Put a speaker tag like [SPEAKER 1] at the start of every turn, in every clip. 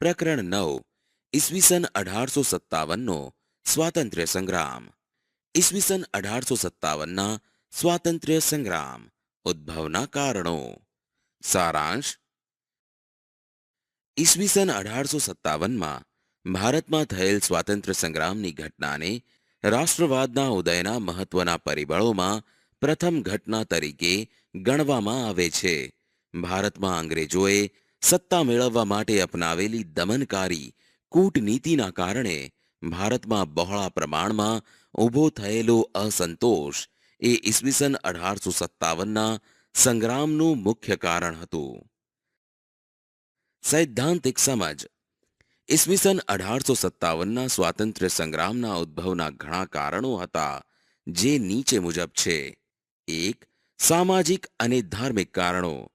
[SPEAKER 1] પ્રકરણ નવ, ઈસવીસન અઢારસો સત્તાવનનો સ્વાતંત્ર્ય સંગ્રામ. ઈસવીસન અઢારસો સત્તાવનના સ્વાતંત્ર્ય સંગ્રામ ઉદ્ભવના કારણો. સારાંશ, ઈસવીસન અઢારસો સત્તાવનમાં ભારતમાં થયેલ સ્વાતંત્ર્ય સંગ્રામની ઘટનાને રાષ્ટ્રવાદના ઉદયના મહત્વના પરિબળોમાં પ્રથમ ઘટના તરીકે ગણવામાં આવે છે. ભારતમાં અંગ્રેજોએ સત્તા મેળવવા માટે અપનાવેલી દમનકારી કૂટનીતિના કારણે ભારતમાં બહોળા પ્રમાણમાં ઊભો થયેલો અસંતોષ એ ઈસવીસન અઢારસો સત્તાવનના સંગ્રામનું મુખ્ય કારણ હતું. સૈદ્ધાંતિક સમજ. ઈસવીસન અઢારસો સત્તાવનના સ્વાતંત્ર્ય સંગ્રામના ઉદ્ભવના ઘણા કારણો હતા જે નીચે મુજબ છે. એક, સામાજિક અને ધાર્મિક કારણો.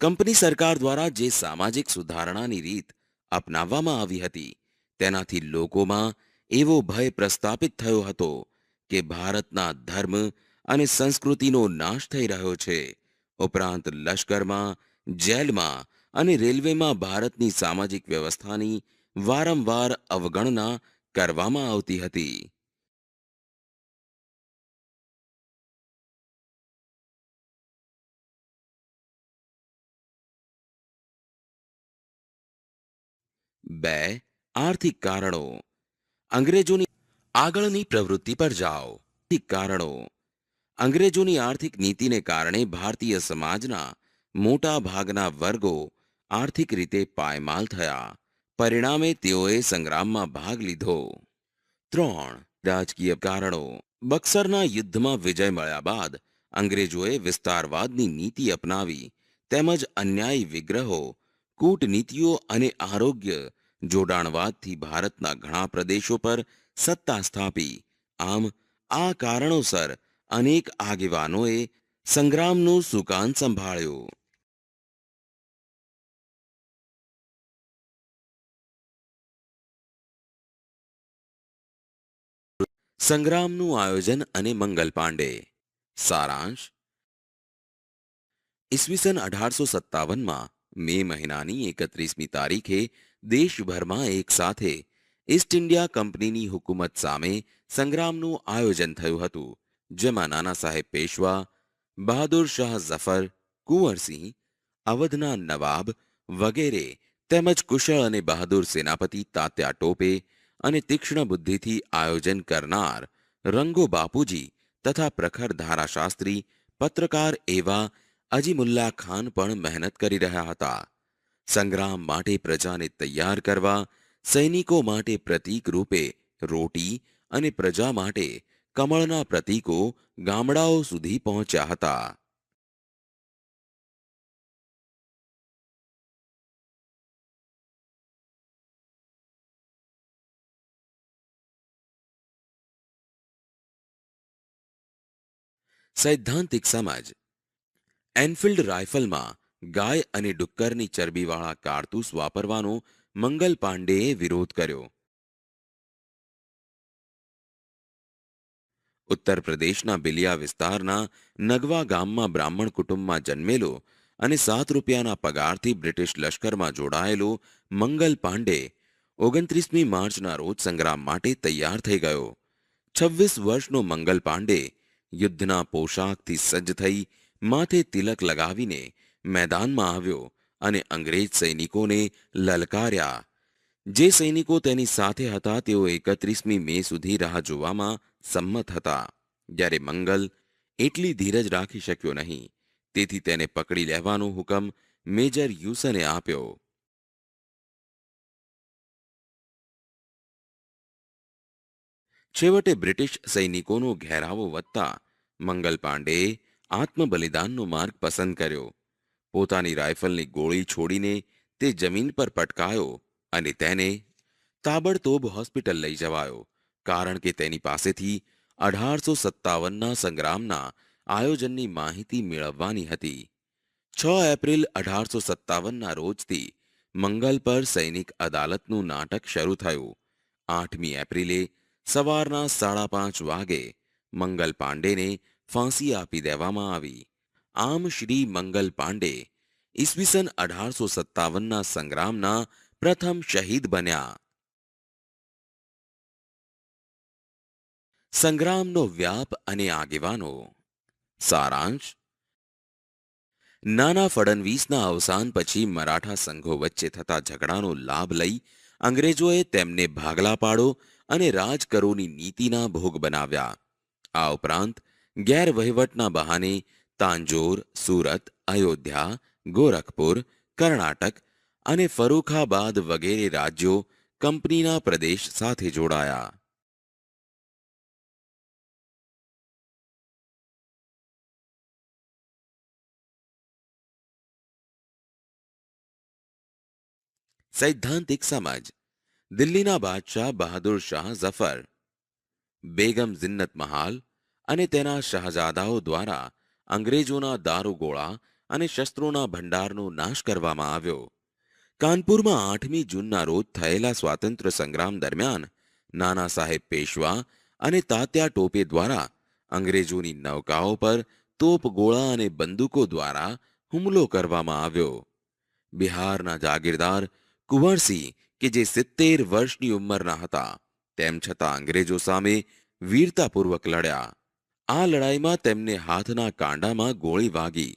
[SPEAKER 1] કંપની સરકાર દ્વારા જે સામાજિક સુધારણાની રીત અપનાવવામાં આવી હતી, તેનાથી લોકોમાં એવો ભય પ્રસ્થાપિત થયો હતો કે ભારતના ધર્મ અને સંસ્કૃતિનો નાશ થઈ રહ્યો છે. ઉપરાંત લશ્કરમાં, જેલમાં અને રેલવેમાં ભારતની સામાજિક વ્યવસ્થાની વારંવાર અવગણના કરવામાં આવતી હતી. બે આર્થિક કારણો. અંગ્રેજોની આગળની પ્રવૃત્તિ પર જાઓ. આર્થિક કારણો. અંગ્રેજોની આર્થિક નીતિને કારણે ભારતીય સમાજના મોટા ભાગના વર્ગો આર્થિક રીતે પાયમાલ થયા. પરિણામે તેઓએ સંગ્રામમાં ભાગ લીધો. ત્રણ રાજકીય કારણો. બક્સરના યુદ્ધમાં વિજય મળ્યા બાદ અંગ્રેજોએ વિસ્તારવાદની નીતિ અપનાવી. તેમજ અન્યાયી વિગ્રહો, કૂટનીતિઓ અને આરોગ્ય જોડાણવાદથી ભારતના ઘણા પ્રદેશો પર સત્તા સ્થાપી. આમ, આ કારણોસર અનેક આગેવાનોએ સંગ્રામનું સુકાન સંભાળ્યો. સંગ્રામનું આયોજન અને મંગલ પાંડે. સારાંશ? ઈસવીસન અઢારસો સત્તાવનમાં મે મહિનાની એકત્રીસમી તારીખે દેશભરમાં એક સાથે ઈસ્ટ ઇન્ડિયા કંપનીની હુકુમત સામે સંગ્રામનું આયોજન થયું હતું, જેમાં નાના સાહેબ પેશવા, બહાદુર શાહ ઝફર કુંવરસિંહ અવધના નવાબ વગેરે તેમજ કુશળ અને બહાદુર સેનાપતિ તાત્યા ટોપે અને તીક્ષ્ણ બુદ્ધિથી આયોજન કરનાર રંગો બાપુજી તથા પ્રખર ધારાશાસ્ત્રી, પત્રકાર એવા અજીમુલ્લા ખાન પણ મહેનત કરી રહ્યા હતા. સંગ્રામ માટે પ્રજાને તૈયાર કરવા, સૈનિકો માટે પ્રતીક રૂપે રોટી અને પ્રજા માટે કમળના પ્રતીકો ગામડાઓ સુધી પહોંચ્યા હતા. સૈદ્ધાંતિક સમજ. એનફિલ્ડ રાઇફલમાં ગાય અને ડુક્કરની ચરબીવાળા કારતૂસ વાપરવાનો મંગલ પાંડેએ વિરોધ કર્યો. ઉત્તર પ્રદેશના બિલિયા વિસ્તારના નગવા ગામમાં બ્રાહ્મણ કુટુંબમાં જન્મેલો અને સાત રૂપિયાના પગારથી બ્રિટિશ લશ્કરમાં જોડાયેલો મંગલ પાંડે ઓગણત્રીસમી માર્ચના રોજ સંગ્રામ માટે તૈયાર થઈ ગયો. છવ્વીસ વર્ષનો મંગલ પાંડે યુદ્ધના પોશાકથી સજ્જ થઈ માથે તિલક લગાવીને મેદાનમાં આવ્યો અને અંગ્રેજ સૈનિકોને લલકાર્યા. જે સૈનિકો તેની સાથે હતા, તેઓ એકત્રીસમી મે સુધી રાહ જોવામાં સંમત હતા. જ્યારે મંગલ એટલી ધીરજ રાખી શક્યો નહીં, તેથી તેને પકડી લેવાનો હુકમ મેજર યુસને આપ્યો. છેવટે બ્રિટિશ સૈનિકોનો ઘેરાવો વધતા મંગલ પાંડેએ આત્મબલિદાનનો માર્ગ પસંદ કર્યો. પોતાની રાઇફલની ગોળી છોડીને તે જમીન પર પટકાયો અને તેને તાબડતોબ હોસ્પિટલ લઈ જવાયો, કારણ કે તેની પાસેથી અઢારસો સત્તાવનના સંગ્રામના આયોજનની માહિતી મેળવવાની હતી. છ એપ્રિલ અઢારસો સત્તાવનના રોજથી મંગલ પર સૈનિક અદાલતનું નાટક શરૂ થયું. આઠમી એપ્રિલે સવારના સાડા પાંચ વાગે મંગલ પાંડેને ફાંસી આપી દેવામાં આવી. આમ શ્રી મંગલ પાંડે ઈસવીસન અઢારસો સત્તાવનના સંગ્રામના પ્રથમ શહીદ બન્યા. સંગ્રામનો વ્યાપ અને આગેવાનો. સારાંશ. નાના ફડણવીસના અવસાન પછી મરાઠા સંઘો વચ્ચે થતા ઝઘડાનો લાભ લઈ અંગ્રેજોએ તેમને ભાગલા પાડો અને રાજકરોની નીતિના ભોગ બનાવ્યા. આ ઉપરાંત ગેરવહીવટના બહાને તાંજોર, સુરત, અયોધ્યા, ગોરખપુર, કર્ણાટક અને ફરૂખાબાદ વગેરે રાજ્યો કંપનીના પ્રદેશ સાથે જોડાયા. સૈદ્ધાંતિક સમજ. દિલ્હીના બાદશાહ બહાદુર શાહ ઝફર, બેગમ જિન્નત મહાલ અને તેના શહજાદાઓ દ્વારા અંગ્રેજોના દારૂગોળા અને શસ્ત્રોના ભંડારનો નાશ કરવામાં આવ્યો. કાનપુરમાં આઠમી જૂનના રોજ થયેલા સ્વાતંત્ર્ય સંગ્રામ દરમિયાન નાના સાહેબ પેશવા અને તાત્યા ટોપે દ્વારા અંગ્રેજોની નૌકાઓ પર તોપગોળા અને બંદૂકો દ્વારા હુમલો કરવામાં આવ્યો. બિહારના જાગીરદાર કુંવરસિંહ, કે જે સિત્તેર વર્ષની ઉંમરના હતા, તેમ છતાં અંગ્રેજો સામે વીરતાપૂર્વક લડ્યા. આ લડાઈમાં તેમને હાથના કાંડામાં ગોળી વાગી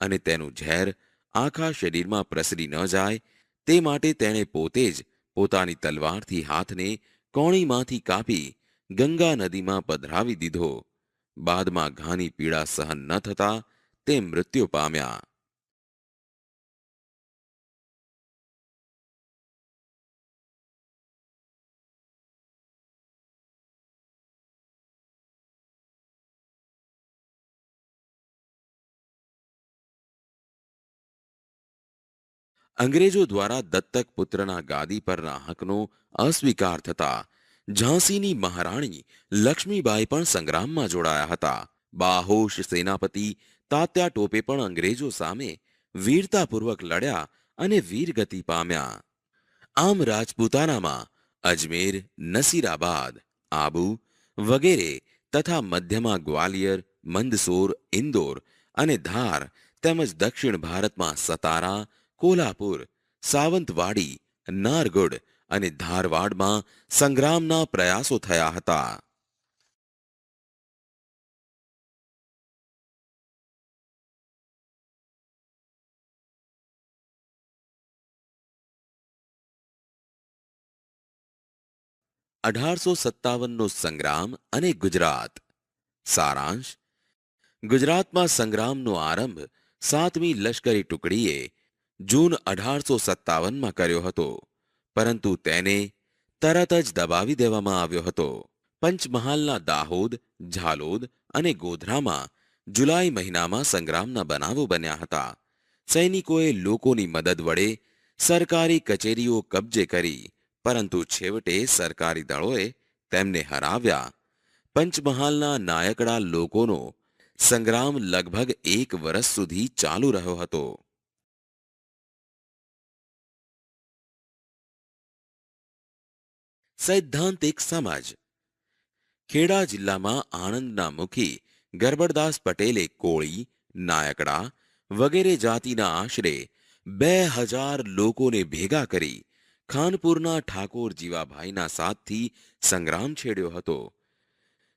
[SPEAKER 1] અને તેનું ઝેર આખા શરીરમાં પ્રસરી ન જાય, તે માટે તેણે પોતે જ પોતાની તલવારથી હાથને કોણીમાંથી કાપી ગંગા નદીમાં પધરાવી દીધો. બાદમાં ઘાની પીડા સહન ન થતા તે મૃત્યુ પામ્યા. અંગ્રેજો દ્વારા દત્તક પુત્રના ગાદી પરના હકનો અસ્વીકાર થતા ઝાંસીની મહારાણી લક્ષ્મીબાઈ પણ સંગ્રામમાં જોડાયા હતા. બાહોશ સેનાપતિ તાત્યા ટોપે પણ અંગ્રેજો સામે વીરતાપૂર્વક લડ્યા અને વીરગતિ પામ્યા. આમ રાજપૂતાનામાં અજમેર, નસીરાબાદ, આબુ વગેરે તથા મધ્યમાં ગ્વાલિયર, મંદસોર, ઇન્દોર અને ધાર તેમજ દક્ષિણ ભારતમાં સતારા કોલ્હાપુર, સાવંતવાડી નારગોડ અને ધારવાડમાં સંગ્રામના પ્રયાસો થયા હતા. અઢારસો સત્તાવનનો સંગ્રામ અને ગુજરાત. સારાંશ, ગુજરાતમાં સંગ્રામનો આરંભ સાતમી લશ્કરી ટુકડીએ જૂન અઢારસો સત્તાવનમાં કર્યો હતો, પરંતુ તેને તરત જ દબાવી દેવામાં આવ્યો હતો. પંચમહાલના દાહોદ, ઝાલોદ અને ગોધરામાં જુલાઈ મહિનામાં સંગ્રામના બનાવો બન્યા હતા. સૈનિકોએ લોકોની મદદ વડે સરકારી કચેરીઓ કબજે કરી, પરંતુ છેવટે સરકારી દળોએ તેમને હરાવ્યા. પંચમહાલના નાયકડા લોકોનો સંગ્રામ લગભગ એક વર્ષ સુધી ચાલુ રહ્યો હતો. સૈદ્ધાંતિક સમજ. ખેડા જિલ્લામાં આણંદના મુખી ગરબડદાસ પટેલે કોળી, નાયકડા વગેરે જાતિના આશરે બે હજાર લોકોને ભેગા કરી ખાનપુરના ઠાકોર જીવાભાઈના સાથથી સંગ્રામ છેડ્યો હતો.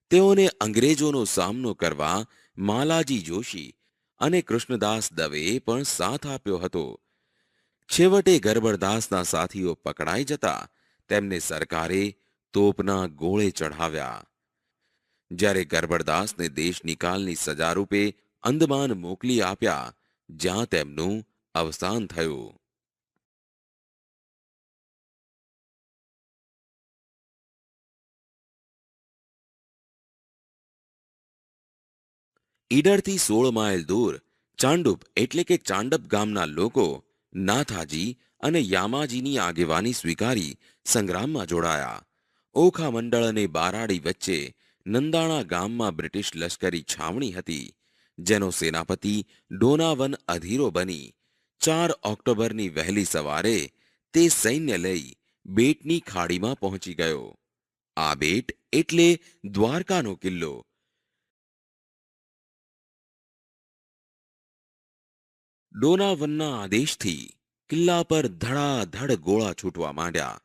[SPEAKER 1] તેઓને અંગ્રેજોનો સામનો કરવા માલાજી જોશી અને કૃષ્ણદાસ દવેએ પણ સાથ આપ્યો હતો. છેવટે ગરબડદાસના સાથીઓ પકડાઈ જતા તેમને સરકારે તોપના ગોળે ચઢાવ્યા. જ્યારે ગરબડદાસને દેશ નિકાલની સજા રૂપે અંદમાન મોકલી આપ્યા, જ્યાં તેમનું અવસાન થયું. ઈડરથી સોળ માઇલ દૂર ચાંડુપ એટલે કે ચાંડપ ગામના લોકો નાથાજી અને યામાજીની આગેવાની સ્વીકારી સંગ્રામમાં જોડાયા. ઓખા મંડળ અને બારાડી વચ્ચે નંદાણા ગામમાં બ્રિટિશ લશ્કરી છાવણી હતી, જેનો સેનાપતિ ડોનાવન અધીરો બની. ચાર ઓક્ટોબરની વહેલી સવારે તે સૈન્ય લઈ બેટની ખાડીમાં પહોંચી ગયો. આ બેટ એટલે દ્વારકાનો કિલ્લો. ડોનાવનના આદેશથી કિલ્લા પર ધડાધડ ગોળા છૂટવા માંડ્યા.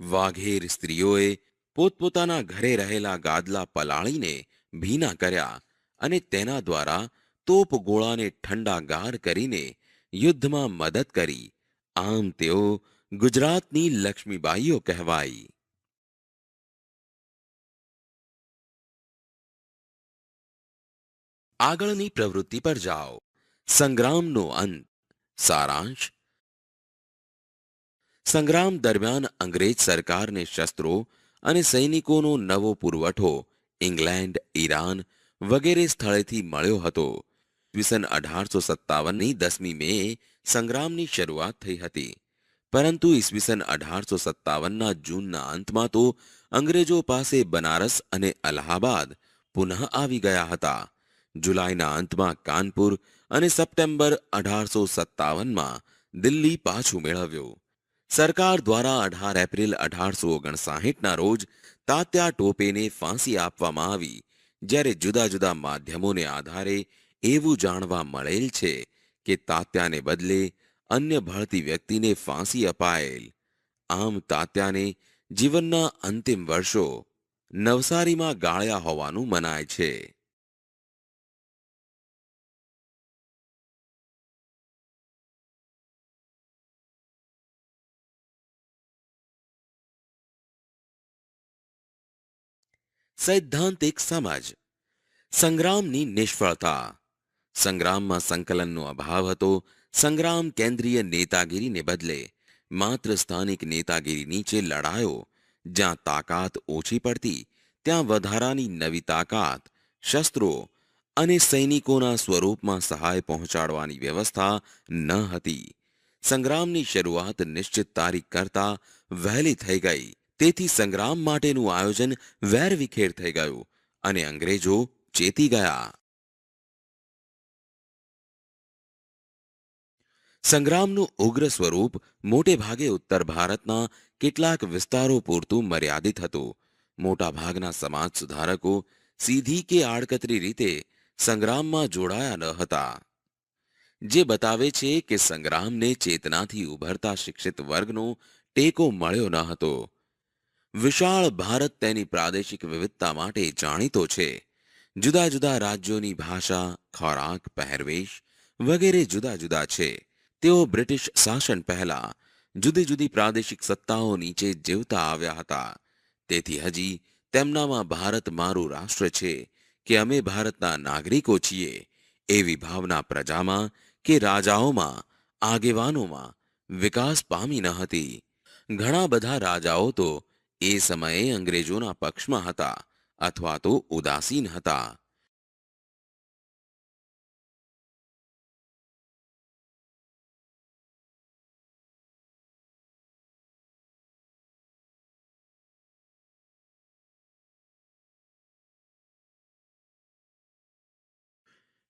[SPEAKER 1] વાઘેર સ્ત્રીઓએ પોતપોતાના ઘરે રહેલા ગાદલા પલાળીને ભીના કર્યા અને તેના દ્વારા તોપ ગોળાને ઠંડાગાર કરીને યુદ્ધમાં મદદ કરી. આમ તેઓ ગુજરાતની લક્ષ્મીબાઈઓ કહેવાઈ. આગળની પ્રવૃત્તિ પર જાઓ. સંગ્રામનો અંત. સારાંશ સંગ્રામ દરમિયાન અંગ્રેજ સરકારને શસ્ત્રો અને સૈનિકોનો નવો પુરવઠો ઇંગ્લેન્ડ, ઈરાન વગેરે સ્થળેથી મળ્યો હતો. વિસન અઢારસો સત્તાવનની દસમી મે સંગ્રામની શરૂઆત થઈ હતી. પરંતુ ઈસવીસન અઢારસો સત્તાવનના જૂનના અંતમાં તો અંગ્રેજો પાસે બનારસ અને અલ્હાબાદ પુનઃ આવી ગયા હતા. જુલાઈના અંતમાં કાનપુર અને સપ્ટેમ્બર અઢારસો સત્તાવનમાં દિલ્હી પાછું મેળવ્યું. સરકાર દ્વારા અઢાર એપ્રિલ અઢારસો ઓગણસાહીઠના રોજ તાત્યા ટોપેને ફાંસી આપવામાં આવી, જ્યારે જુદા જુદા માધ્યમોને આધારે એવું જાણવા મળેલ છે કે તાત્યાને બદલે અન્ય ભળતી વ્યક્તિને ફાંસી અપાયેલ. આમ તાત્યાને જીવનના અંતિમ વર્ષો નવસારીમાં ગાળ્યા હોવાનું મનાય છે. સૈદ્ધાંતિક સમજ. સંગ્રામની નિષ્ફળતા. સંગ્રામમાં સંકલનનો અભાવ હતો. સંગ્રામ કેન્દ્રીય નેતાગીરીને બદલે માત્ર સ્થાનિક નેતાગીરી નીચે લડાયો. જ્યાં તાકાત ઓછી પડતી, ત્યાં વધારાની નવી તાકાત, શસ્ત્રો અને સૈનિકોના સ્વરૂપમાં સહાય પહોંચાડવાની વ્યવસ્થા ન હતી. સંગ્રામની શરૂઆત નિશ્ચિત તારીખ કરતા વહેલી થઈ ગઈ. તેથી સંગ્રામ માટેનું આયોજન વેરવિખેર થઈ ગયું અને અંગ્રેજો ચેતી ગયા. સંગ્રામનું ઉગ્ર સ્વરૂપ મોટે ભાગે ઉત્તર ભારતના કેટલાક વિસ્તારો પૂરતું મર્યાદિત હતું. મોટા ભાગના સમાજ સુધારકો સીધી કે આડકતરી રીતે સંગ્રામમાં જોડાયા ન હતા. જે બતાવે છે કે સંગ્રામને ચેતનાથી ઉભરતા શિક્ષિત વર્ગનો ટેકો મળ્યો ન હતો. વિશાળ ભારત તેની પ્રાદેશિક વિવિધતા માટે જાણીતો છે. જુદા જુદા રાજ્યોની ભાષા, ખોરાક, પહેરવેશ વગેરે જુદા જુદા છે. તેઓ બ્રિટિશ શાસન પહેલા જુદી જુદી પ્રાદેશિક સત્તાઓ નીચે જીવતા આવ્યા હતા. તેથી હજી તેમનામાં ભારત મારું રાષ્ટ્ર છે કે અમે ભારતના નાગરિકો છીએ એવી ભાવના પ્રજામાં કે રાજાઓમાં, આગેવાનોમાં વિકાસ પામી ન હતી. ઘણા બધા રાજાઓ તો એ સમયે અંગ્રેજોના પક્ષમાં હતા અથવા તો ઉદાસીન હતા.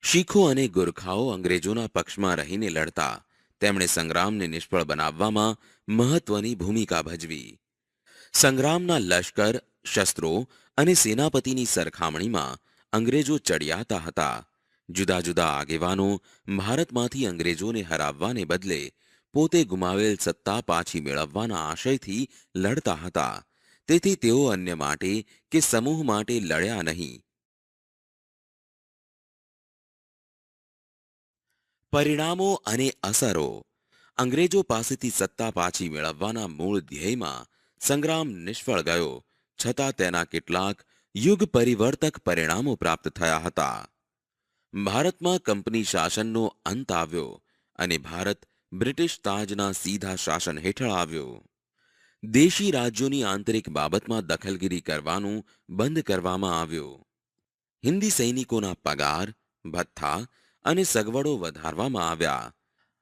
[SPEAKER 1] શીખો અને ગુરખાઓ અંગ્રેજોના પક્ષમાં રહીને લડતા. તેમણે સંગ્રામને નિષ્ફળ બનાવવામાં મહત્વની ભૂમિકા ભજવી. સંગ્રામના લશ્કર, શસ્ત્રો અને સેનાપતિની સરખામણીમાં અંગ્રેજો ચડિયાતા હતા. જુદા જુદા આગેવાનો ભારતમાંથી અંગ્રેજોને હરાવવાને બદલે પોતે ગુમાવેલ સત્તા પાછી મેળવવાના આશયથી લડતા હતા. તેથી તેઓ અન્ય માટે કે સમૂહ માટે લડ્યા નહીં. પરિણામો અને અસરો. અંગ્રેજો પાસેથી સત્તા પાછી મેળવવાના મૂળ ધ્યેયમાં સંગ્રામ નિષ્ફળ ગયો, છતાં તેના કેટલાક યુગ પરિવર્તક પરિણામો પ્રાપ્ત થયા હતા. ભારતમાં કંપની શાસનનો અંત આવ્યો અને ભારત બ્રિટિશ તાજના સીધા શાસન હેઠળ આવ્યો. દેશી રાજ્યોની આંતરિક બાબતમાં દખલગીરી કરવાનું બંધ કરવામાં આવ્યું. હિન્દી સૈનિકોના પગાર, ભથ્થા અને સગવડો વધારવામાં આવ્યા.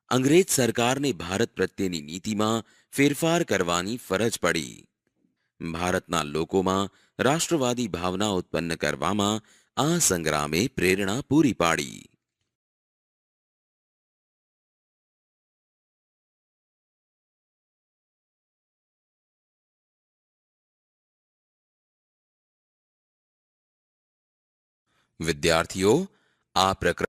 [SPEAKER 1] અંગ્રેજ સરકારને ભારત પ્રત્યેની નીતિમાં ફેરફાર કરવાની ફરજ પડી. ભારતના લોકોમાં રાષ્ટ્રવાદી ભાવના ઉત્પન્ન કરવામાં આ સંગ્રામે પ્રેરણા પૂરી પાડી. વિદ્યાર્થીઓ, આ પ્રકરણ